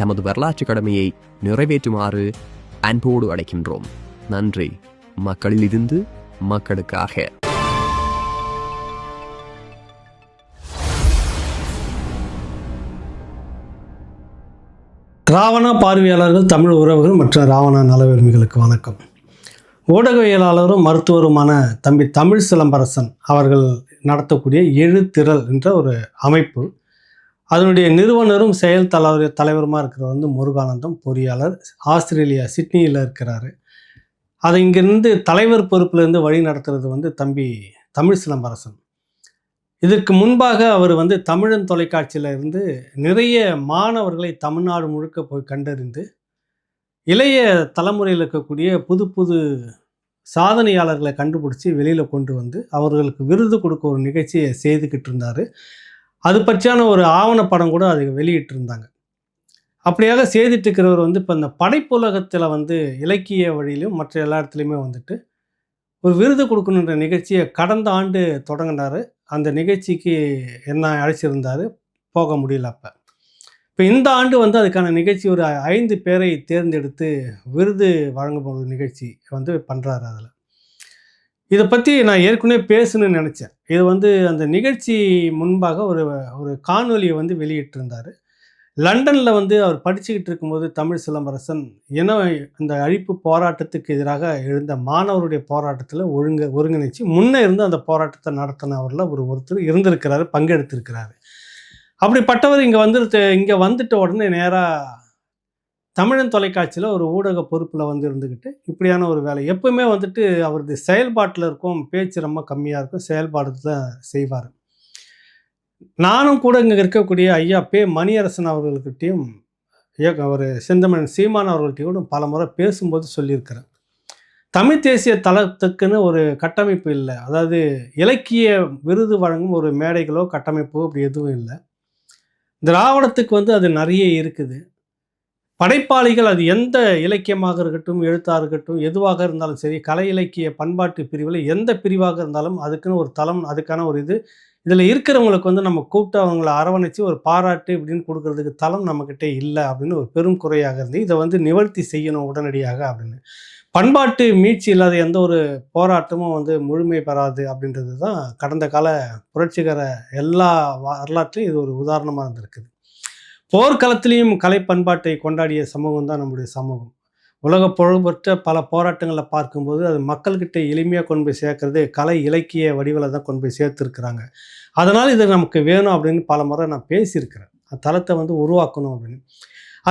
தமது வரலாற்று கடமையை நிறைவேற்றுமாறு அன்போடு அழைக்கின்றோம். நன்றி. மக்களில் இருந்து மக்களுக்காக. ராவணா பார்வையாளர்கள் தமிழ் உறவுகள் மற்றும் ராவணா நலவிரும்பிகளுக்கு வணக்கம். ஊடகவியலாளரும் மருத்துவருமான தம்பி தமிழ் சிலம்பரசன் அவர்கள் நடத்தக்கூடிய எழுத்திரல் என்ற ஒரு அமைப்பு அதனுடைய நிறுவனரும் செயல் தலைவர் தலைவருமாக இருக்கிறவர் வந்து முருகானந்தம் பொறியாளர் ஆஸ்திரேலியா சிட்னியில் இருக்கிறாரு. அதை இங்கிருந்து தலைவர் பொறுப்பிலிருந்து வழி நடத்துறது வந்து தம்பி தமிழ் சிலம்பரசன் இதற்கு முன்பாக அவர் வந்து தமிழன் தொலைக்காட்சியில் இருந்து நிறைய மாணவர்களை தமிழ்நாடு முழுக்க போய் கண்டறிந்து இளைய தலைமுறையில் இருக்கக்கூடிய புது புது சாதனையாளர்களை கண்டுபிடிச்சி வெளியில் கொண்டு வந்து அவர்களுக்கு விருது கொடுக்க ஒரு நிகழ்ச்சியை செய்துக்கிட்டு இருந்தார். அது பற்றியான ஒரு ஆவணப்படம் கூட அது வெளியிட்டிருந்தாங்க. அப்படியாக செய்துட்டு இருக்கிறவர் வந்து இப்போ இந்த படைப்புலகத்தில் வந்து இலக்கிய வழியிலும் மற்ற எல்லா இடத்துலையுமே வந்துட்டு ஒரு விருது கொடுக்கணுன்ற நிகழ்ச்சியை கடந்த ஆண்டு தொடங்கினார். அந்த நிகழ்ச்சிக்கு என்ன அழைச்சிருந்தார்? போக முடியல அப்போ. இப்போ இந்த ஆண்டு வந்து அதுக்கான நிகழ்ச்சி ஒரு ஐந்து பேரை தேர்ந்தெடுத்து விருது வழங்கப்படுற ஒரு நிகழ்ச்சி வந்து பண்ணுறாரு அதில். இதை பற்றி நான் ஏற்கனவே பேசணும்னு நினச்சேன். இது வந்து அந்த நிகழ்ச்சி முன்பாக ஒரு ஒரு காணொலியை வந்து வெளியிட்டிருந்தார். லண்டனில் வந்து அவர் படிச்சுக்கிட்டு இருக்கும்போது தமிழ் சிலம்பரசன் என அந்த அழிப்பு போராட்டத்துக்கு எதிராக எழுந்த மாணவருடைய போராட்டத்தில் ஒழுங்க ஒருங்கிணைச்சு முன்னே இருந்து அந்த போராட்டத்தை நடத்தினவரில் ஒரு ஒருத்தர் இருந்திருக்கிறாரு பங்கெடுத்திருக்கிறாரு. அப்படிப்பட்டவர் இங்கே வந்துட்டு இங்கே வந்துட்ட உடனே நேராக தமிழன் தொலைக்காட்சியில் ஒரு ஊடக பொறுப்பில் வந்து இருந்துக்கிட்டு இப்படியான ஒரு வேலை. எப்பவுமே வந்துட்டு அவரது செயல்பாட்டில் இருக்கும் பேச்சு ரொம்ப கம்மியாக இருக்கும் செயல்பாடு தான் செய்வார். நானும் கூட இங்கே இருக்கக்கூடிய ஐயா பே மணியரசன் அவர்கள்கிட்டையும் அவர் செந்தமன் சீமான் அவர்கள்ட்டையும் பல முறை பேசும்போது சொல்லியிருக்கிறேன் தமிழ் தேசிய தளத்துக்குன்னு ஒரு கட்டமைப்பு இல்லை. அதாவது இலக்கிய விருது வழங்கும் ஒரு மேடைகளோ கட்டமைப்போ அப்படி எதுவும் இல்லை. திராவிடத்துக்கு வந்து அது நிறைய இருக்குது. படைப்பாளிகள் அது எந்த இலக்கியமாக இருக்கட்டும் எழுத்தாக இருக்கட்டும் எதுவாக இருந்தாலும் சரி கலை இலக்கிய பண்பாட்டு பிரிவில் எந்த பிரிவாக இருந்தாலும் அதுக்குன்னு ஒரு தளம் அதுக்கான ஒரு இது. இதில் இருக்கிறவங்களுக்கு வந்து நம்ம கூப்பிட்டு அவங்கள அரவணைச்சு ஒரு பாராட்டு இப்படின்னு கொடுக்கறதுக்கு தளம் நம்மக்கிட்ட இல்லை அப்படின்னு ஒரு பெரும் குறையாக இருந்து இதை வந்து நிவர்த்தி செய்யணும் உடனடியாக அப்படின்னு. பண்பாட்டு மீட்சி இல்லாத எந்த ஒரு போராட்டமும் வந்து முழுமை பெறாது அப்படின்றது தான் கடந்த கால புரட்சிகர எல்லா வரலாற்றையும் இது ஒரு உதாரணமாக இருந்திருக்குது. போர்க்களத்திலையும் கலை பண்பாட்டை கொண்டாடிய சமூகம் தான் நம்முடைய சமூகம். உலக புகழ்பெற்ற பல போராட்டங்களை பார்க்கும்போது அது மக்கள்கிட்ட எளிமையாக கொண்டு போய் சேர்க்கறது கலை இலக்கிய வடிவில் தான் கொண்டு போய் சேர்த்துருக்குறாங்க. அதனால் இது நமக்கு வேணும் அப்படின்னு பல முறை நான் பேசியிருக்கிறேன். அந்த தளத்தை வந்து உருவாக்கணும் அப்படின்னு.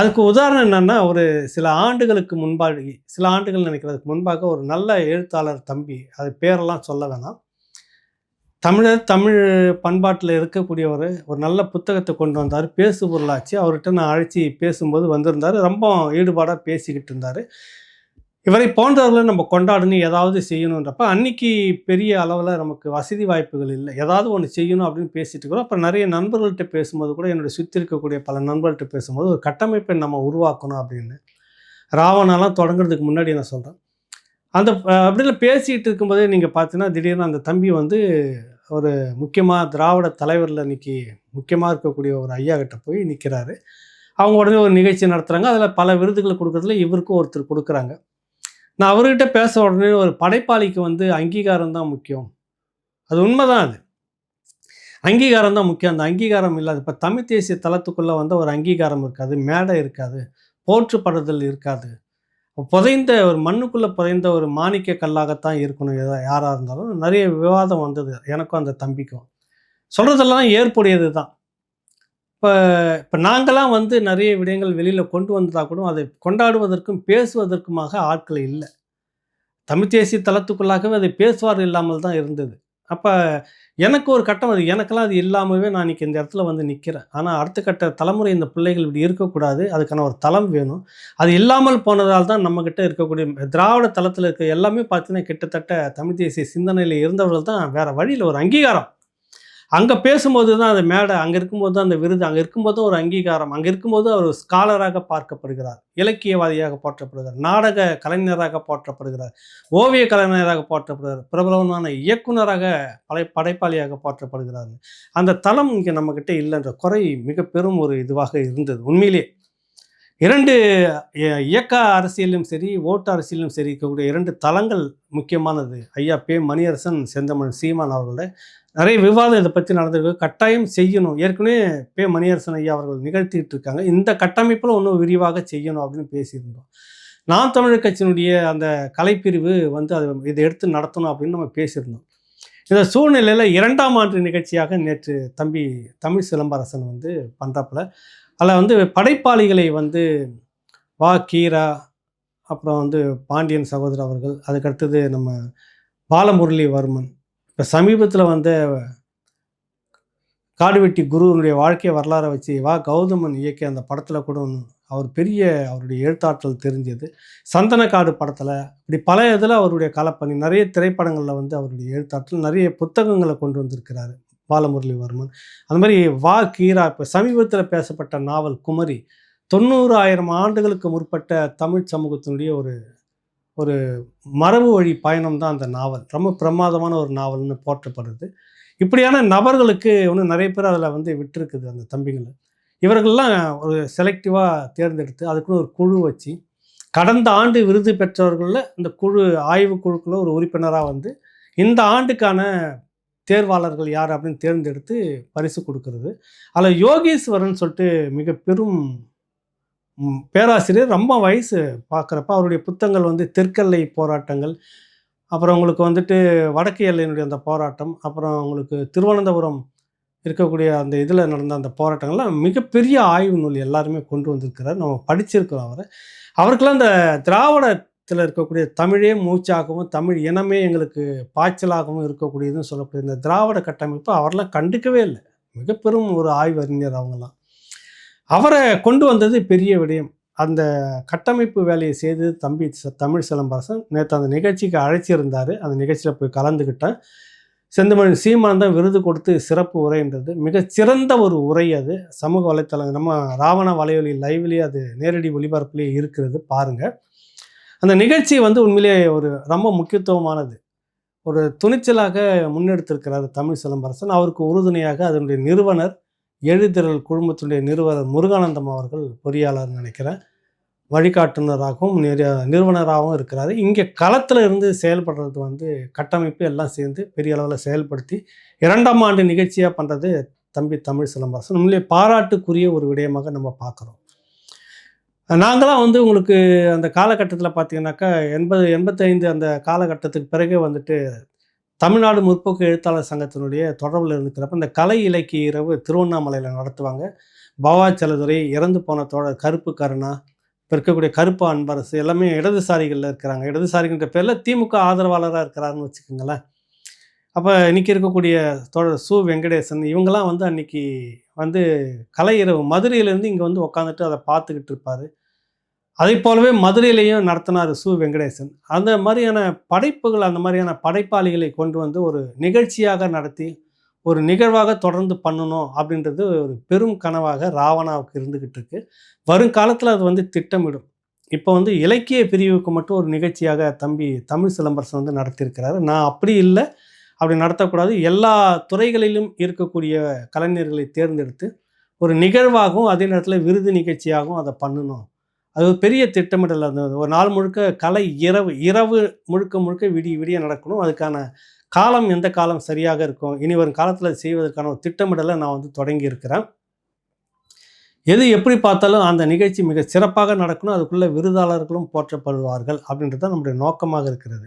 அதுக்கு உதாரணம் என்னென்னா ஒரு சில ஆண்டுகளுக்கு முன்பாக சில ஆண்டுகள் நினைக்கிறதுக்கு முன்பாக ஒரு நல்ல எழுத்தாளர் தம்பி அது பேரெல்லாம் சொல்ல வேணாம். தமிழர் தமிழ் பண்பாட்டில் இருக்கக்கூடியவர் ஒரு நல்ல புத்தகத்தை கொண்டு வந்தார். பேசு பொருளாச்சு. அவர்கிட்ட நான் அழைச்சி பேசும்போது வந்திருந்தார். ரொம்ப ஈடுபாடாக பேசிக்கிட்டு இருந்தார். இவரை போன்றவர்களை நம்ம கொண்டாடணும் ஏதாவது செய்யணுன்றப்ப அன்னைக்கு பெரிய அளவில் நமக்கு வசதி வாய்ப்புகள் இல்லை. ஏதாவது ஒன்று செய்யணும் அப்படின்னு பேசிட்டு இருக்கிறோம். அப்புறம் நிறைய நண்பர்கள்ட்ட பேசும்போது கூட என்னுடைய சுற்றி இருக்கக்கூடிய பல நண்பர்கள்ட்ட பேசும்போது ஒரு கட்டமைப்பை நம்ம உருவாக்கணும் அப்படின்னு. ராவணாலாம் தொடங்குறதுக்கு முன்னாடி நான் சொல்கிறேன் அந்த அப்படிலாம் பேசிகிட்டு இருக்கும்போதே நீங்கள் பார்த்தீங்கன்னா திடீர்னு அந்த தம்பி வந்து ஒரு முக்கியமாக திராவிட தலைவரில் இன்னைக்கு முக்கியமாக இருக்கக்கூடிய ஒரு ஐயா கிட்ட போய் நிற்கிறாரு அவங்க உடனே ஒரு நிகழ்ச்சி நடத்துகிறாங்க அதில் பல விருதுகளை கொடுக்குறதுல இவருக்கும் ஒருத்தர் கொடுக்குறாங்க. நான் அவர்கிட்ட பேச உடனே ஒரு படைப்பாளிக்கு வந்து அங்கீகாரம் தான் முக்கியம். அது உண்மைதான் அது. அங்கீகாரம் தான் முக்கியம். அந்த அங்கீகாரம் இல்லாது இப்போ தமிழ் தேசிய தளத்துக்குள்ளே வந்து ஒரு அங்கீகாரம் இருக்காது. மேடை இருக்காது. போற்றுப்படுதல் இருக்காது. புதைந்த ஒரு மண்ணுக்குள்ளே புதைந்த ஒரு மாணிக்க கல்லாகத்தான் இருக்கணும். எதா யாராக இருந்தாலும் நிறைய விவாதம் வந்தது. எனக்கும் அந்த தம்பிக்கும். சொல்கிறதெல்லாம் ஏற்புடையது தான். இப்போ இப்போ நாங்களாம் வந்து நிறைய விடயங்கள் வெளியில் கொண்டு வந்ததாக கூட அதை கொண்டாடுவதற்கும் பேசுவதற்குமாக ஆட்கள் இல்லை. தமிழ் தேசிய தளத்துக்குள்ளாகவே அதை பேசுவார் இல்லாமல் தான் இருந்தது. அப்போ எனக்கு ஒரு கட்டம் அது. எனக்கெல்லாம் அது இல்லாமவே நான் இன்னைக்கு இந்த இடத்துல வந்து நிற்கிறேன் ஆனால் அடுத்த கட்ட தலைமுறை இந்த பிள்ளைகள் இப்படி இருக்கக்கூடாது. அதுக்கான ஒரு தளம் வேணும். அது இல்லாமல் போனதால் தான் நம்மக்கிட்ட இருக்கக்கூடிய திராவிட தளத்தில் இருக்க எல்லாமே பார்த்தீங்கன்னா கிட்டத்தட்ட தமிழ் தேசிய சிந்தனையில் இருந்தவர்கள் தான் வேறு வழியில் ஒரு அங்கீகாரம். அங்கே பேசும்போது தான் அந்த மேடை அங்கே இருக்கும்போது தான் அந்த விருது அங்கே இருக்கும்போது ஒரு அங்கீகாரம் அங்கே இருக்கும்போது அவர் ஸ்காலராக பார்க்கப்படுகிறார் இலக்கியவாதியாக போற்றப்படுகிறார் நாடக கலைஞராக போற்றப்படுகிறார் ஓவிய கலைஞராக போற்றப்படுகிறார் பிரபலமான இயக்குனராக படை படைப்பாளியாக போற்றப்படுகிறார். அந்த தளம் இங்கே நம்மக்கிட்ட இல்லைன்ற குறை மிக பெரும் ஒரு இதுவாக இருந்தது. உண்மையிலே இரண்டு இயக்க அரசியலும் சரி ஓட்டு அரசியலும் சரி இருக்கக்கூடிய இரண்டு தளங்கள் முக்கியமானது. ஐயா பே மணியரசன் செந்தமன் சீமான் அவர்களோட நிறைய விவாதம் இதை பற்றி நடந்திருக்கு. கட்டாயம் செய்யணும். ஏற்கனவே பே மணியரசன் ஐயா அவர்கள் நிகழ்த்திட்டு இருக்காங்க. இந்த கட்டமைப்பில் இன்னும் விரிவாக செய்யணும் அப்படின்னு பேசியிருந்தோம். நாம் தமிழர் கட்சியினுடைய அந்த கலைப்பிரிவு வந்து அதை இதை எடுத்து நடத்தணும் அப்படின்னு நம்ம பேசியிருந்தோம். இந்த சூழ்நிலையில் இரண்டாம் ஆண்டு நிகழ்ச்சியாக நேற்று தம்பி தமிழ் சிலம்பரசன் வந்து பண்ணுறப்பில் அதில் வந்து படைப்பாளிகளை வந்து வா கீரா அப்புறம் வந்து பாண்டியன் சகோதரர் அவர்கள் அதுக்கடுத்தது நம்ம பாலமுரளிவர்மன் இப்போ சமீபத்தில் வந்த காடுவெட்டி குருவனுடைய வாழ்க்கை வரலாறை வச்சு வா கௌதமன் இயக்கிய அந்த படத்தில் கூட ஒன்று அவர் பெரிய அவருடைய எழுத்தாற்றல் தெரிஞ்சது. சந்தனக்காடு படத்தில் இப்படி பல இதில் அவருடைய கலப்பணி நிறைய திரைப்படங்களில் வந்து அவருடைய எழுத்தாற்றல் நிறைய புத்தகங்களை கொண்டு வந்திருக்கிறாரு பாலமுரளிவர்மன். அந்த மாதிரி வா கீரா இப்போ சமீபத்தில் பேசப்பட்ட நாவல் குமரி தொண்ணூறாயிரம் ஆண்டுகளுக்கு முற்பட்ட தமிழ் சமூகத்தினுடைய ஒரு ஒரு மரபு வழி பயணம் தான் அந்த நாவல். ரொம்ப பிரமாதமான ஒரு நாவல்னு போற்றப்படுது. இப்படியான நபர்களுக்கு இன்னும் நிறைய பேர் அதில் வந்து விட்டுருக்குது அந்த தம்பிங்களை. இவர்கள்லாம் ஒரு செலக்டிவாக தேர்ந்தெடுத்து அதுக்குன்னு ஒரு குழு வச்சு கடந்த ஆண்டு விருது பெற்றவர்களில் இந்த குழு ஆய்வு குழுக்குள்ள ஒரு உறுப்பினராக வந்து இந்த ஆண்டுக்கான தேர்வாளர்கள் யார் அப்படின்னு தேர்ந்தெடுத்து பரிசு கொடுக்கறது. அதில் யோகீஸ்வரன் சொல்லிட்டு மிக பெரும் பேராசிரியர் ரொம்ப வயசு பார்க்குறப்ப அவருடைய புத்தகங்கள் வந்து தெற்கெல்லை போராட்டங்கள் அப்புறம் உங்களுக்கு வந்துட்டு வடக்கு எல்லையினுடைய அந்த போராட்டம் அப்புறம் உங்களுக்கு திருவனந்தபுரம் இருக்கக்கூடிய அந்த இதில் நடந்த அந்த போராட்டங்கள்லாம் மிகப்பெரிய ஆய்வு நூல் எல்லாருமே கொண்டு வந்திருக்கிறார். நம்ம படிச்சிருக்கிறோம் அவரை. அவருக்கெல்லாம் இந்த திராவிடத்தில் இருக்கக்கூடிய தமிழே மூச்சாகவும் தமிழ் இனமே எங்களுக்கு பாய்ச்சலாகவும் இருக்கக்கூடியதுன்னு சொல்லக்கூடிய இந்த திராவிட கட்டமைப்பு அவரெல்லாம் கண்டுக்கவே இல்லை. மிக பெரும் ஒரு ஆய்வறிஞர் அவங்கெல்லாம். அவரை கொண்டு வந்தது பெரிய விடயம். அந்த கட்டமைப்பு வேலையை செய்து தம்பி ச- தமிழ் சிலம்பரசன் நேற்று அந்த நிகழ்ச்சிக்கு அழைச்சிருந்தார். அந்த நிகழ்ச்சியில் போய் கலந்துக்கிட்டேன் செந்தமிழ் சீமான் தான் விருது கொடுத்து சிறப்பு உரைன்றது. மிகச் சிறந்த ஒரு உரை அது. சமூக வலைத்தளங்கள் நம்ம ராவண வலையொலி லைவ்லேயே அது நேரடி ஒளிபரப்புலேயே இருக்கிறது. பாருங்கள் அந்த நிகழ்ச்சி வந்து உண்மையிலே ஒரு ரொம்ப முக்கியத்துவமானது. ஒரு துணிச்சலாக முன்னெடுத்திருக்கிறார் தமிழ் சிலம்பரசன் அவருக்கு உறுதுணையாக அதனுடைய நிறுவனர் எழுதிரல் குழுமத்தினுடைய நிறுவனர் முருகானந்தம் அவர்கள் பொறியாளர் நினைக்கிறேன். வழிகாட்டுனராகவும் நிறைய நிறுவனராகவும் இருக்கிறாரு. இங்கே களத்தில் இருந்து செயல்படுறது வந்து கட்டமைப்பு எல்லாம் சேர்ந்து பெரிய அளவில் செயல்படுத்தி இரண்டாம் ஆண்டு நிகழ்ச்சியாக பண்ணுறது தம்பி தமிழ் சிலம்பரசன் உண்மையிலே பாராட்டுக்குரிய ஒரு விடயமாக நம்ம பார்க்குறோம். நாங்களாம் வந்து உங்களுக்கு அந்த காலகட்டத்தில் பார்த்தீங்கன்னாக்கா எண்பது எண்பத்தைந்து அந்த காலகட்டத்துக்கு பிறகு வந்துட்டு தமிழ்நாடு முற்போக்கு எழுத்தாளர் சங்கத்தினுடைய தொடர்பில் இருக்கிறப்ப இந்த கலை இலக்கிய இரவு திருவண்ணாமலையில் நடத்துவாங்க. பவாச்சலதுரை இறந்து போன தோழர் கருப்பு கருணா இப்போ இருக்கக்கூடிய கருப்பு அன்பரசு எல்லாமே இடதுசாரிகளில் இருக்கிறாங்க. இடதுசாரிகின்ற பேரில் திமுக ஆதரவாளராக இருக்கிறாருன்னு வச்சுக்கோங்களேன். அப்போ இன்றைக்கி இருக்கக்கூடிய தோழர் சு. வெங்கடேசன் இவங்கெல்லாம் வந்து அன்றைக்கி வந்து கலை இரவு மதுரையிலேருந்து இங்கே வந்து உட்காந்துட்டு அதை பார்த்துக்கிட்டு இருப்பார். அதை போலவே மதுரையிலையும் நடத்தினார் சு. வெங்கடேசன். அந்த மாதிரியான படைப்புகள் அந்த மாதிரியான படைப்பாளிகளை கொண்டு வந்து ஒரு நிகழ்ச்சியாக நடத்தி ஒரு நிகழ்வாக தொடர்ந்து பண்ணணும் அப்படின்றது ஒரு பெரும் கனவாக ராவணாவுக்கு இருந்துக்கிட்டு இருக்கு. வருங்காலத்தில் அது வந்து திட்டமிடும். இப்போ வந்து இலக்கிய பிரிவுக்கு மட்டும் ஒரு நிகழ்ச்சியாக தம்பி தமிழ் சிலம்பரசன் வந்து நடத்தியிருக்கிறாரு. நான் அப்படி இல்லை. அப்படி நடத்தக்கூடாது. எல்லா துறைகளிலும் இருக்கக்கூடிய கலைஞர்களை தேர்ந்தெடுத்து ஒரு நிகழ்வாகவும் அதே நேரத்தில் விருது நிகழ்ச்சியாகவும் அதை பண்ணணும். அது ஒரு பெரிய திட்டமிடல் அந்த ஒரு நாள் முழுக்க கலை இரவு இரவு முழுக்க முழுக்க விடிய விடிய நடக்கணும். அதுக்கான காலம் எந்த காலம் சரியாக இருக்கும் இனி வரும் காலத்தில் செய்வதற்கான ஒரு திட்டமிடலை நான் வந்து தொடங்கி இருக்கிறேன். எது எப்படி பார்த்தாலும் அந்த நிகழ்ச்சி மிக சிறப்பாக நடக்கணும். அதுக்குள்ளே விருதாளர்களும் போற்றப்படுவார்கள் அப்படின்றது தான் நம்முடைய நோக்கமாக இருக்கிறது.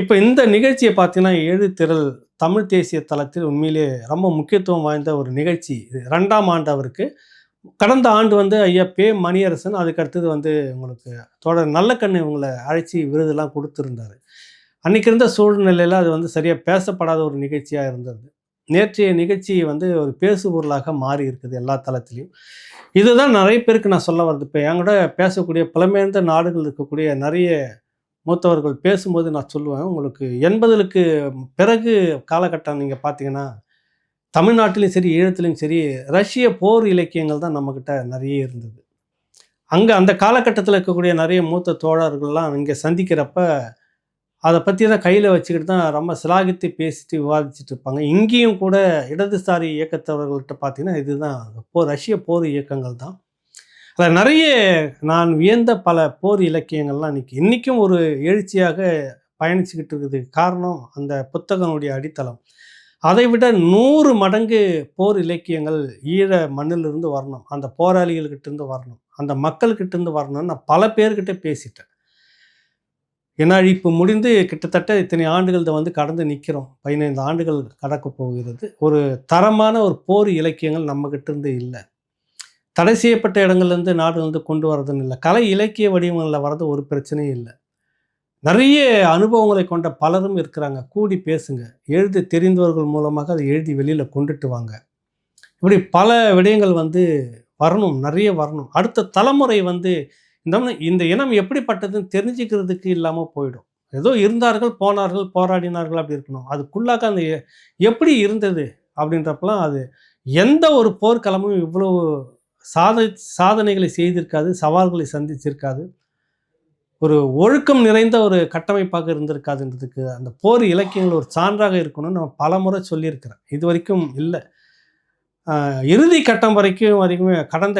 இப்போ இந்த நிகழ்ச்சியை பார்த்தீங்கன்னா ஏழு திரள் தமிழ் தேசிய தளத்தில் உண்மையிலே ரொம்ப முக்கியத்துவம் வாய்ந்த ஒரு நிகழ்ச்சி. இது ரெண்டாம் ஆண்டு அவருக்கு. கடந்த ஆண்டு வந்து ஐயா பே மணியரசன் அதுக்கடுத்தது வந்து உங்களுக்கு தொடர் நல்ல கண்ணு இவங்களை அழைச்சி விருதுலாம் கொடுத்துருந்தாரு. அன்றைக்கி இருந்த சூழ்நிலையில் அது வந்து சரியாக பேசப்படாத ஒரு நிகழ்ச்சியாக இருந்தது. நேற்றைய நிகழ்ச்சி வந்து ஒரு பேசு பொருளாக மாறி இருக்குது எல்லா தளத்துலையும். இதுதான் நிறைய பேருக்கு நான் சொல்ல வருது இப்போ என்கூட பேசக்கூடிய புலமையர்ந்த நாடுகள் இருக்கக்கூடிய நிறைய மூத்தவர்கள் பேசும்போது நான் சொல்லுவேன். உங்களுக்கு எண்பதுகளுக்கு பிறகு காலகட்டம் நீங்கள் பார்த்தீங்கன்னா தமிழ்நாட்டிலையும் சரி ஈழத்துலையும் சரி ரஷ்ய போர் இலக்கியங்கள் தான் நம்மக்கிட்ட நிறைய இருந்தது. அங்கே அந்த காலகட்டத்தில் இருக்கக்கூடிய நிறைய மூத்த தோழர்கள்லாம் இங்கே சந்திக்கிறப்ப அதை பற்றி தான் கையில் வச்சுக்கிட்டு தான் ரொம்ப சிலாகித்து பேசிட்டு விவாதிச்சுட்டு இருப்பாங்க. இங்கேயும் கூட இடதுசாரி இயக்கத்தவர்கள்ட்ட பார்த்தீங்கன்னா இதுதான் போர் ரஷ்ய போர் இயக்கங்கள் தான். அதில் நிறைய நான் வியந்த பல போர் இலக்கியங்கள்லாம் இன்றைக்கி இன்றைக்கும் ஒரு எழுச்சியாக பயணிச்சுக்கிட்டு இருக்குது. காரணம் அந்த புத்தகனுடைய அடித்தளம். அதை விட நூறு மடங்கு போர் இலக்கியங்கள் ஈழ மண்ணிலிருந்து வரணும். அந்த போராளிகள்கிட்ட இருந்து வரணும். அந்த மக்கள்கிட்டருந்து வரணும்னு நான் பல பேர்கிட்ட பேசிட்டேன். ஏன்னா இப்போ முடிந்து கிட்டத்தட்ட இத்தனை ஆண்டுகள் வந்து கடந்து நிற்கிறோம். பதினைந்து ஆண்டுகள் கடக்க போகிறது. ஒரு தரமான ஒரு போர் இலக்கியங்கள் நம்மக்கிட்டேருந்து இல்லை. தடை செய்யப்பட்ட இடங்கள்லேருந்து நாடுலேருந்து கொண்டு வரதுன்னு இல்லை. கலை இலக்கிய வடிவங்களில் வர்றது ஒரு பிரச்சனையும் இல்லை. நிறைய அனுபவங்களை கொண்ட பலரும் இருக்கிறாங்க. கூடி பேசுங்க. எழுதி தெரிந்தவர்கள் மூலமாக அதை எழுதி வெளியில் கொண்டுட்டு வாங்க. இப்படி பல விடயங்கள் வந்து வரணும். நிறைய வரணும். அடுத்த தலைமுறை வந்து இந்த இந்த இனம் எப்படிப்பட்டதுன்னு தெரிஞ்சுக்கிறதுக்கு இல்லாமல் போயிடும். ஏதோ இருந்தார்கள் போனார்கள் போராடினார்கள் அப்படி இருக்கணும். அதுக்குள்ளாக அந்த எப்படி இருந்தது அப்படின்றப்பெல்லாம் அது எந்த ஒரு போர்க்களமும் இவ்வளவு சாத சாதனைகளை செய்திருக்காது சவால்களை சந்திச்சிருக்காது. ஒரு ஒழுக்கம் நிறைந்த ஒரு கட்டமைப்பாக இருந்திருக்காதுன்றதுக்கு அந்த போர் இலக்கியங்கள் ஒரு சான்றாக இருக்கணும்னு நான் பல முறை சொல்லியிருக்கிறேன். இது வரைக்கும் இல்லை. இறுதி கட்டம் வரைக்கும் வரைக்குமே கடந்த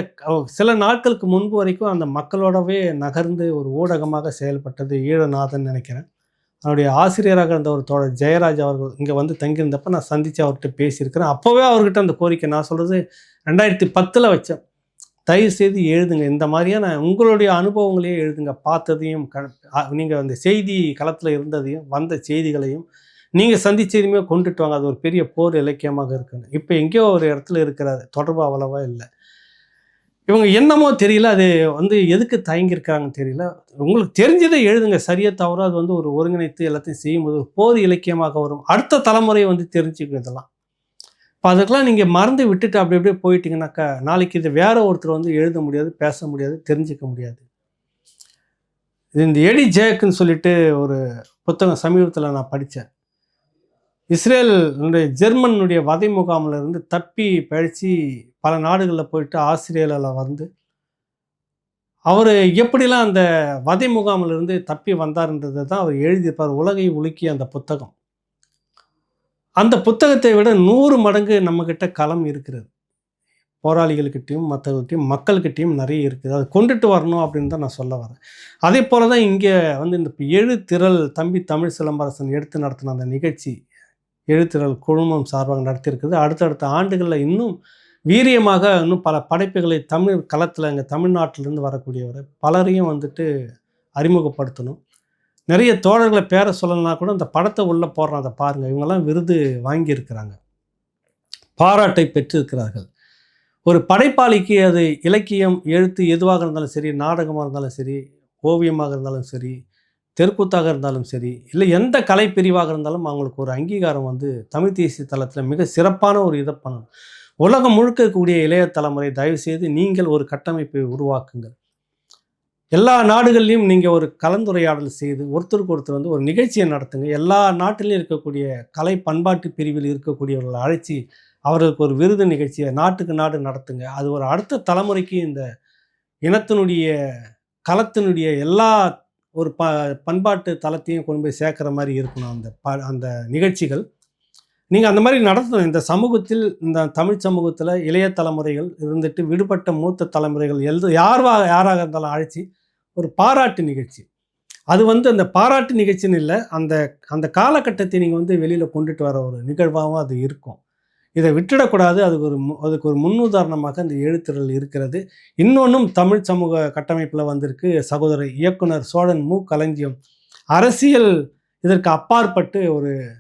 சில நாட்களுக்கு முன்பு வரைக்கும் அந்த மக்களோடவே நகர்ந்து ஒரு ஊடகமாக செயல்பட்டது ஈழநாதன் நினைக்கிறேன். அவருடைய ஆசிரியராக இருந்த ஒரு தோழர் ஜெயராஜ் அவர்கள் இங்கே வந்து தங்கியிருந்தப்போ நான் சந்தித்து அவர்கிட்ட பேசியிருக்கிறேன். அப்போவே அவர்கிட்ட அந்த கோரிக்கை நான் சொல்கிறது ரெண்டாயிரத்தி பத்தில் வச்சேன். தயவு செய்து எழுதுங்க. இந்த மாதிரியான உங்களுடைய அனுபவங்களையே எழுதுங்க. பார்த்ததையும் க நீங்கள் அந்த செய்தி களத்தில் இருந்ததையும் வந்த செய்திகளையும் நீங்கள் சந்திச்சதையுமே கொண்டுட்டு வாங்க. அது ஒரு பெரிய போர் இலக்கியமாக இருக்குன்னு. இப்போ எங்கேயோ ஒரு இடத்துல இருக்கிறாரு. தொடர்பு அவ்வளவா இல்லை. இவங்க என்னமோ தெரியல. அது வந்து எதுக்கு தயங்கியிருக்காங்கன்னு தெரியல. உங்களுக்கு தெரிஞ்சதை எழுதுங்க. சரியாக தவறோ அது வந்து ஒரு ஒருங்கிணைத்து எல்லாத்தையும் செய்யும்போது ஒரு போர் இலக்கியமாக வரும். அடுத்த தலைமுறை வந்து தெரிஞ்சுக்கும் இதெல்லாம். இப்போ அதுக்கெல்லாம் நீங்கள் மறந்து விட்டுட்டு அப்படி அப்படியே போயிட்டீங்கன்னாக்கா நாளைக்கு இது வேற ஒருத்தர் வந்து எழுத முடியாது பேச முடியாது தெரிஞ்சுக்க முடியாது. இது இந்த எடி ஜேக்குன்னு சொல்லிட்டு ஒரு புத்தகம் சமீபத்தில் நான் படித்தேன் இஸ்ரேல் ஜெர்மனுடைய வதை முகாமில் இருந்து தப்பி பழிச்சு பல நாடுகளில் போயிட்டு ஆஸ்திரேலியாவில் வந்து அவர் எப்படிலாம் அந்த வதை முகாமிலிருந்து தப்பி வந்தார்ன்றதை தான் அவர் எழுதியிருப்பார். உலகை உலுக்கிய அந்த புத்தகம். அந்த புத்தகத்தை விட நூறு மடங்கு நம்மக்கிட்ட களம் இருக்கிறது. போராளிகள்கிட்டையும் மற்றவர்கிட்டையும் மக்கள்கிட்டையும் நிறைய இருக்குது. அதை கொண்டுட்டு வரணும் அப்படின்னு தான் நான் சொல்ல வரேன். அதே போல தான் இங்கே வந்து இந்த ஏழு திரள் தம்பி தமிழ் சிலம்பரசன் எடுத்து நடத்தின அந்த நிகழ்ச்சி எழுத்திரல் குழுமம் சார்பாக நடத்தியிருக்குது அடுத்தடுத்த ஆண்டுகளில் இன்னும் வீரியமாக இன்னும் பல படைப்புகளை தமிழ் களத்தில் இங்கே தமிழ்நாட்டிலேருந்து வரக்கூடியவர் பலரையும் வந்துட்டு அறிமுகப்படுத்தணும். நிறைய தோழர்களை பேர சொல்லலைன்னா கூட அந்த படத்தை உள்ளே போடுறோம் அதை பாருங்கள் இவங்கெல்லாம் விருது வாங்கியிருக்கிறாங்க. பாராட்டை பெற்றிருக்கிறார்கள். ஒரு படைப்பாளிக்கு அது இலக்கியம் எழுத்து எதுவாக இருந்தாலும் சரி நாடகமாக இருந்தாலும் சரி ஓவியமாக இருந்தாலும் சரி தெருக்கூத்தாக இருந்தாலும் சரி இல்லை எந்த கலை பிரிவாக இருந்தாலும் அவங்களுக்கு ஒரு அங்கீகாரம் வந்து தமிழ் தேசிய தளத்தில் மிக சிறப்பான ஒரு இதை பண்ணணும். உலகம் முழுக்க இருக்கக்கூடிய இளைய தலைமுறை தயவுசெய்து நீங்கள் ஒரு கட்டமைப்பை உருவாக்குங்கள். எல்லா நாடுகள்லையும் நீங்கள் ஒரு கலந்துரையாடல் செய்து ஒருத்தருக்கு ஒருத்தர் வந்து ஒரு நிகழ்ச்சியை நடத்துங்க. எல்லா நாட்டிலையும் இருக்கக்கூடிய கலை பண்பாட்டு பிரிவில் இருக்கக்கூடியவர்களை அழைச்சி அவர்களுக்கு ஒரு விருது நிகழ்ச்சியை நாட்டுக்கு நாடு நடத்துங்க. அது ஒரு அடுத்த தலைமுறைக்கு இந்த இனத்தினுடைய களத்தினுடைய எல்லா ஒரு ப பண்பாட்டு தளத்தையும் கொண்டு போய் சேர்க்குற மாதிரி இருக்கணும் அந்த ப அந்த நிகழ்ச்சிகள். நீங்கள் அந்த மாதிரி நடத்தணும். இந்த சமூகத்தில் இந்த தமிழ் சமூகத்தில் இளைய தலைமுறைகள் இருந்துட்டு விடுபட்ட மூத்த தலைமுறைகள் எழுது யார்வா யாராக இருந்தாலும் அழைச்சி ஒரு பாராட்டு நிகழ்ச்சி. அது வந்து அந்த பாராட்டு நிகழ்ச்சின்னு இல்லை அந்த அந்த காலகட்டத்தை நீங்கள் வந்து வெளியில் கொண்டுட்டு வர ஒரு நிகழ்வாகவும் அது இருக்கும். இதை விட்டுடக்கூடாது. அதுக்கு ஒரு மு- அதுக்கு ஒரு முன்னுதாரணமாக அந்த எழுத்துறல் இருக்கிறது. இன்னொன்றும் தமிழ் சமூக கட்டமைப்பில் வந்திருக்கு. சகோதரர் இயக்குனர் சோழன் மு. களஞ்சியம். அரசியல் இதற்கு அப்பாற்பட்டு ஒரு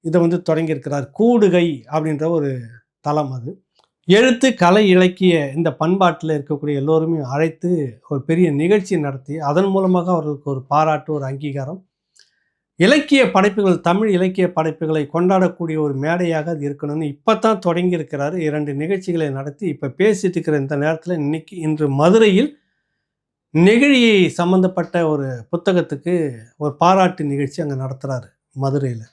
இதை வந்து தொடங்கியிருக்கிறார். கூடுகை அப்படின்ற ஒரு தளம் அது. எழுத்து கலை இலக்கிய இந்த பண்பாட்டில் இருக்கக்கூடிய எல்லோருமே அழைத்து ஒரு பெரிய நிகழ்ச்சி நடத்தி அதன் மூலமாக அவர்களுக்கு ஒரு பாராட்டு ஒரு அங்கீகாரம். இலக்கிய படைப்புகள் தமிழ் இலக்கிய படைப்புகளை கொண்டாடக்கூடிய ஒரு மேடையாக அது இருக்கணும்னு இப்போ தான் தொடங்கி இருக்கிறாரு இரண்டு நிகழ்ச்சிகளை நடத்தி இப்போ பேசிட்டு இருக்கிற இந்த நேரத்தில் இன்னைக்கு இன்று மதுரையில் நெகிழி சம்பந்தப்பட்ட ஒரு புத்தகத்துக்கு ஒரு பாராட்டு நிகழ்ச்சி அங்கே நடத்துகிறாரு மதுரையில்.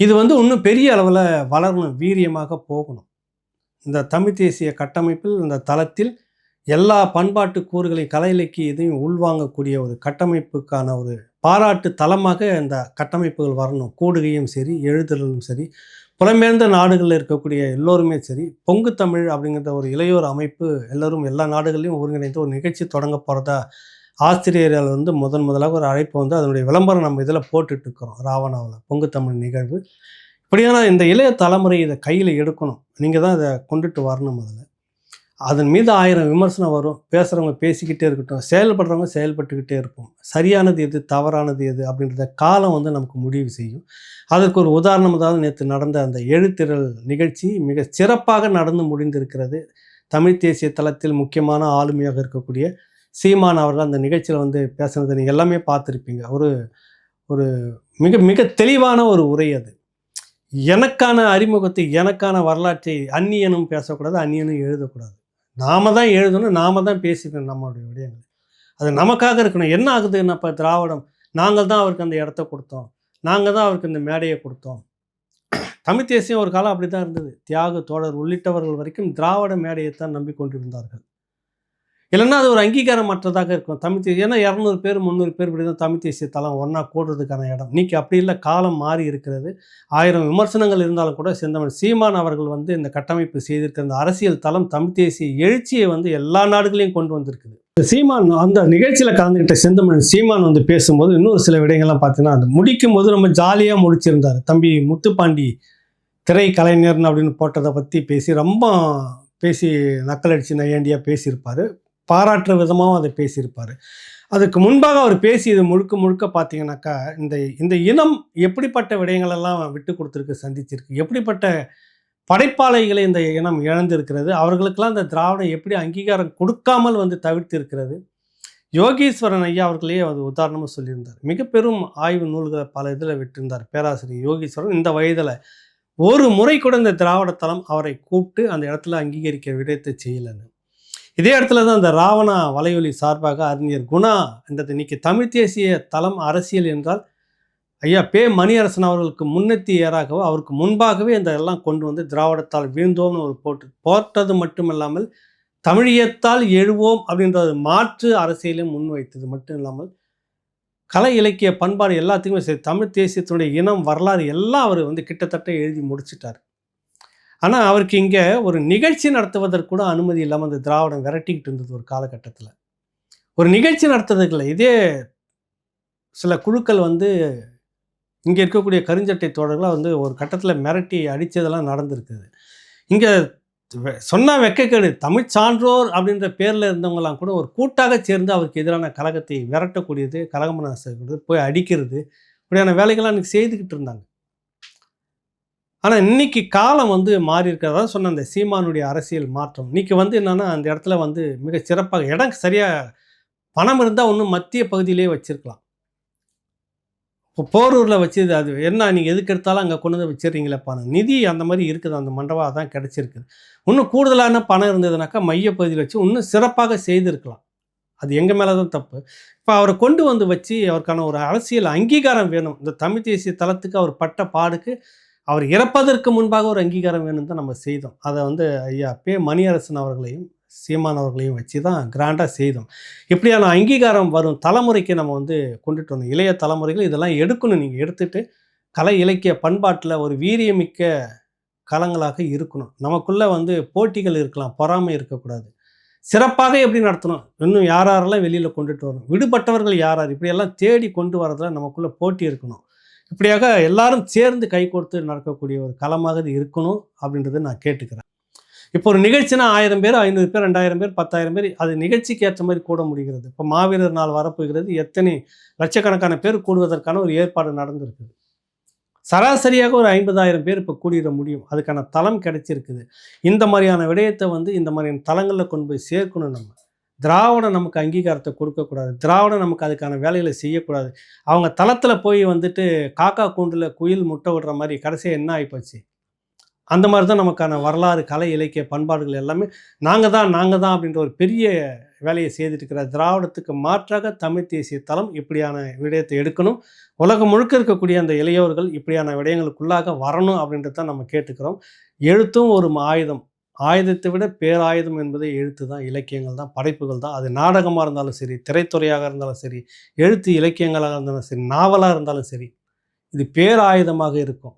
இது வந்து இன்னும் பெரிய அளவில் வளரணும் வீரியமாக போகணும். இந்த தமிழ் தேசிய கட்டமைப்பில் இந்த தளத்தில் எல்லா பண்பாட்டு கூறுகளை கலை இலக்கிய இதையும் உள்வாங்கக்கூடிய ஒரு கட்டமைப்புக்கான ஒரு பாராட்டு தளமாக இந்த கட்டமைப்புகள் வரணும். கூடுகையும் சரி எழுதுதலும் சரி புலம்பெயர்ந்த நாடுகளில் இருக்கக்கூடிய எல்லோருமே சரி பொங்கு தமிழ் அப்படிங்கிற ஒரு இளையோர் அமைப்பு எல்லோரும் எல்லா நாடுகளையும் ஒருங்கிணைந்து ஒரு நிகழ்ச்சி தொடங்க போகிறதா ஆசிரியர்கள் வந்து முதன் முதலாக ஒரு அழைப்பு வந்து அதனுடைய விளம்பரம் நம்ம இதில் போட்டுட்ருக்கிறோம் ராவணாவில் பொங்கு தமிழ் நிகழ்வு. இப்படியான இந்த இளைய தலைமுறை இதை கையில் எடுக்கணும். நீங்கள் தான் இதை கொண்டுட்டு வரணும் முதல்ல. அதன் மீது ஆயிரம் விமர்சனம் வரும். பேசுகிறவங்க பேசிக்கிட்டே இருக்கட்டும். செயல்படுறவங்க செயல்பட்டுக்கிட்டே இருப்போம். சரியானது எது தவறானது எது அப்படின்றத காலம் வந்து நமக்கு முடிவு செய்யும். அதற்கு ஒரு உதாரணம் தான் நேற்று நடந்த அந்த எழுத்திரல் நிகழ்ச்சி மிக சிறப்பாக நடந்து முடிந்திருக்கிறது. தமிழ் தேசிய தளத்தில் முக்கியமான ஆளுமையாக இருக்கக்கூடிய சீமான் அவர்கள் அந்த நிகழ்ச்சியில் வந்து பேசுனதை நீங்கள் எல்லாமே பார்த்துருப்பீங்க. ஒரு ஒரு மிக மிக தெளிவான ஒரு உரை அது. எனக்கான அறிமுகத்தை எனக்கான வரலாற்றை அந்நியனும் பேசக்கூடாது அந்நியனும் எழுதக்கூடாது. நாம தான் எழுதணும் நாம தான் பேசிக்கணும் நம்மளுடைய விடயங்கள். அது நமக்காக இருக்கணும். என்ன ஆகுதுன்னா இப்போ திராவிடம்? நாங்கள் தான் அவருக்கு அந்த இடத்த கொடுத்தோம். நாங்கள் தான் அவருக்கு இந்த மேடையை கொடுத்தோம். தமிழ் தேசியம் ஒரு காலம் அப்படி தான் இருந்தது. தியாக தோழர் உள்ளிட்டவர்கள் வரைக்கும் திராவிட மேடையை தான் நம்பிக்கொண்டிருந்தார்கள். இல்லைன்னா அது ஒரு அங்கீகாரமற்றதாக இருக்கும். தமிழ் தேசிய ஏன்னா இரநூறு பேர் முந்நூறு பேர் இப்படி தான் தமிழ் தேசிய தளம் ஒன்றா கூடுறதுக்கான இடம். இன்றைக்கி அப்படி இல்லை காலம் மாறி இருக்கிறது. ஆயிரம் விமர்சனங்கள் இருந்தாலும் கூட செந்தமன் சீமான் அவர்கள் வந்து இந்த கட்டமைப்பு செய்திருக்கிற இந்த அரசியல் தளம் தமிழ் தேசிய எழுச்சியை வந்து எல்லா நாடுகளையும் கொண்டு வந்திருக்குது. சீமான் அந்த நிகழ்ச்சியில் கலந்துக்கிட்ட செந்தமிழ் சீமான் வந்து பேசும்போது இன்னொரு சில விடயங்கள்லாம் பார்த்தீங்கன்னா அந்த முடிக்கும் போது ரொம்ப ஜாலியாக முடிச்சிருந்தார் தம்பி முத்துப்பாண்டி திரை கலைஞர்னு அப்படின்னு போட்டதை பற்றி பேசி ரொம்ப பேசி நக்கலடிச்சு நையாண்டியாக பேசியிருப்பார். பாராட்டுற விதமாகவும் அதை பேசியிருப்பார். அதுக்கு முன்பாக அவர் பேசியது முழுக்க முழுக்க பார்த்தீங்கன்னாக்கா இந்த இந்த இனம் எப்படிப்பட்ட விடயங்களெல்லாம் விட்டு கொடுத்துருக்கு சந்திச்சிருக்கு எப்படிப்பட்ட படைப்பாளைகளை இந்த இனம் இழந்திருக்கிறது அவர்களுக்கெல்லாம் இந்த திராவிடம் எப்படி அங்கீகாரம் கொடுக்காமல் வந்து தவிர்த்து இருக்கிறது யோகீஸ்வரன் ஐயா அவர்களே அது உதாரணமாக சொல்லியிருந்தார். மிக பெரும் ஆய்வு நூல்களை பல இதில் விட்டிருந்தார். பேராசிரியர் யோகீஸ்வரன். இந்த வயதில் ஒரு முறை கூட இந்த திராவிட தளம் அவரை கூப்பிட்டு அந்த இடத்துல அங்கீகரிக்க விடயத்தை செய்யலைன்னு. இதே இடத்துல தான் இந்த ராவணா வலையொலி சார்பாக அறிஞர் குணா என்றது இன்னைக்கு தமிழ் தேசிய தளம் அரசியல் என்றால் ஐயா பே மணியரசன் அவர்களுக்கு முன்னெத்தி ஏறாகவோ அவருக்கு முன்பாகவே இந்த எல்லாம் கொண்டு வந்து திராவிடத்தால் வீழ்ந்தோம்னு ஒரு போட்டு போட்டது மட்டுமல்லாமல் தமிழியத்தால் எழுவோம் அப்படின்ற மாற்று அரசியலையும் முன்வைத்தது மட்டும் இல்லாமல் கலை இலக்கிய பண்பாடு எல்லாத்துக்குமே சரி தமிழ் தேசியத்தினுடைய இனம் வரலாறு எல்லாம் அவர் வந்து கிட்டத்தட்ட எழுதி முடிச்சிட்டார். ஆனால் அவருக்கு இங்கே ஒரு நிகழ்ச்சி நடத்துவதற்கு கூட அனுமதி இல்லாமல் அந்த திராவிடம் விரட்டிக்கிட்டு இருந்தது ஒரு காலகட்டத்தில். ஒரு நிகழ்ச்சி நடத்துறதுக்குல இல்லை இதே சில குழுக்கள் வந்து இங்கே இருக்கக்கூடிய கருஞ்சட்டை தோழர்களாக வந்து ஒரு கட்டத்தில் மிரட்டி அடித்ததெல்லாம் நடந்திருக்குது. இங்கே சொன்னால் வெக்கக்கேடு தமிழ் சான்றோர் அப்படின்ற பேரில் இருந்தவங்கலாம் கூட ஒரு கூட்டாக சேர்ந்து அவருக்கு எதிரான கழகத்தை விரட்டக்கூடியது கலகமனாசக்கூடியது போய் அடிக்கிறது இப்படியான வேலைகள்லாம் அன்றைக்கி செய்துக்கிட்டு இருந்தாங்க. ஆனால் இன்னைக்கு காலம் வந்து மாறி இருக்கிறதா சொன்ன அந்த சீமானுடைய அரசியல் மாற்றம். இன்னைக்கு வந்து என்னன்னா அந்த இடத்துல வந்து மிக சிறப்பாக இடம் சரியாக பணம் இருந்தால் ஒன்றும் மத்திய பகுதியிலே வச்சுருக்கலாம். இப்போ போரூரில் வச்சது அது. என்ன நீங்கள் எதுக்கு எடுத்தாலும் அங்கே கொண்டு வந்து வச்சிடுறீங்களே பணம் நிதி அந்த மாதிரி இருக்குது. அந்த மண்டபம் அதான் கிடச்சிருக்குது இன்னும் கூடுதலான பணம் இருந்ததுனாக்கா மையப்பகுதியில் வச்சு இன்னும் சிறப்பாக செய்திருக்கலாம். அது எங்கள் மேலே தான் தப்பு. இப்போ அவரை கொண்டு வந்து வச்சு அவருக்கான ஒரு அரசியல் அங்கீகாரம் வேணும். இந்த தமிழ் தேசிய தளத்துக்கு அவர் பட்ட பாடுக்கு அவர் இறப்பதற்கு முன்பாக ஒரு அங்கீகாரம் வேணும்னு தான் நம்ம செய்தோம். அதை வந்து ஐயா பே மணியரசன் அவர்களையும் சீமான் அவர்களையும் வச்சு தான் கிராண்டாக செய்தோம். இப்படியான அங்கீகாரம் வரும் தலைமுறைக்கு நம்ம வந்து கொண்டுட்டு வந்தோம். இளைய தலைமுறைகள் இதெல்லாம் எடுக்கணும். நீங்கள் எடுத்துகிட்டு கலை இலக்கிய பண்பாட்டில் ஒரு வீரியமிக்க களங்களாக இருக்கணும். நமக்குள்ளே வந்து போட்டிகள் இருக்கலாம் பொறாமை இருக்கக்கூடாது. சிறப்பாக எப்படி நடத்தணும்? இன்னும் யார் யாரெல்லாம் வெளியில் கொண்டுட்டு வரணும்? விடுபட்டவர்கள் யார் யார்? இப்படியெல்லாம் தேடி கொண்டு வரதில் நமக்குள்ளே போட்டி இருக்கணும். இப்படியாக எல்லாரும் சேர்ந்து கை கொடுத்து நடக்கக்கூடிய ஒரு களமாக இது இருக்கணும் அப்படின்றத நான் கேட்டுக்கிறேன். இப்போ ஒரு நிகழ்ச்சினா ஆயிரம் பேர் ஐநூறு பேர் ரெண்டாயிரம் பேர் பத்தாயிரம் பேர் அது நிகழ்ச்சிக்கு ஏற்ற மாதிரி கூட முடிகிறது. இப்போ மாவீரர் நாள் வரப்போகிறது எத்தனை லட்சக்கணக்கான பேர் கூடுவதற்கான ஒரு ஏற்பாடு நடந்திருக்குது சராசரியாக ஒரு ஐம்பதாயிரம் பேர் இப்போ கூடிட முடியும். அதுக்கான தளம் கிடைச்சிருக்குது. இந்த மாதிரியான விடயத்தை வந்து இந்த மாதிரியான தளங்களில் கொண்டு போய் சேர்க்கணும் நம்ம. திராவிடம் நமக்கு அங்கீகாரத்தை கொடுக்கக்கூடாது. திராவிடம் நமக்கு அதுக்கான வேலைகளை செய்யக்கூடாது. அவங்க தளத்தில் போய் வந்துட்டு காக்கா கூண்டில் குயில் முட்டை விடுற மாதிரி கடைசியாக என்ன ஆகிப்போச்சு அந்த மாதிரி தான் நமக்கான வரலாறு கலை இலக்கிய பண்பாடுகள் எல்லாமே நாங்கள் தான் நாங்கள் தான் அப்படின்ற ஒரு பெரிய வேலையை செய்துட்டு இருக்கிற திராவிடத்துக்கு மாற்றாக தமிழ் தேசிய தளம் இப்படியான விடயத்தை எடுக்கணும். உலகம் முழுக்க இருக்கக்கூடிய அந்த இளையோர்கள் இப்படியான விடயங்களுக்குள்ளாக வரணும் அப்படின்றத தான் நம்ம கேட்டுக்கிறோம். எழுத்தும் ஒரு ஆயுதம். ஆயுதத்தை விட பேராயுதம் என்பதை எழுத்து தான் இலக்கியங்கள் தான் படைப்புகள் தான். அது நாடகமாக இருந்தாலும் சரி திரைத்துறையாக இருந்தாலும் சரி எழுத்து இலக்கியங்களாக இருந்தாலும் சரி நாவலாக இருந்தாலும் சரி இது பேராயுதமாக இருக்கும்.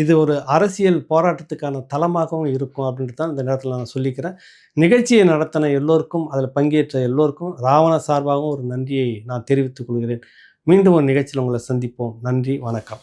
இது ஒரு அரசியல் போராட்டத்துக்கான தளமாகவும் இருக்கும் அப்படின்ட்டு தான் இந்த நேரத்தில் நான் சொல்லிக்கிறேன். நிகழ்ச்சியை நடத்தின எல்லோருக்கும் அதில் பங்கேற்ற எல்லோருக்கும் ராவண சார்பாகவும் ஒரு நன்றியை நான் தெரிவித்துக் கொள்கிறேன். மீண்டும் ஒரு நிகழ்ச்சியில் உங்களை சந்திப்போம். நன்றி வணக்கம்.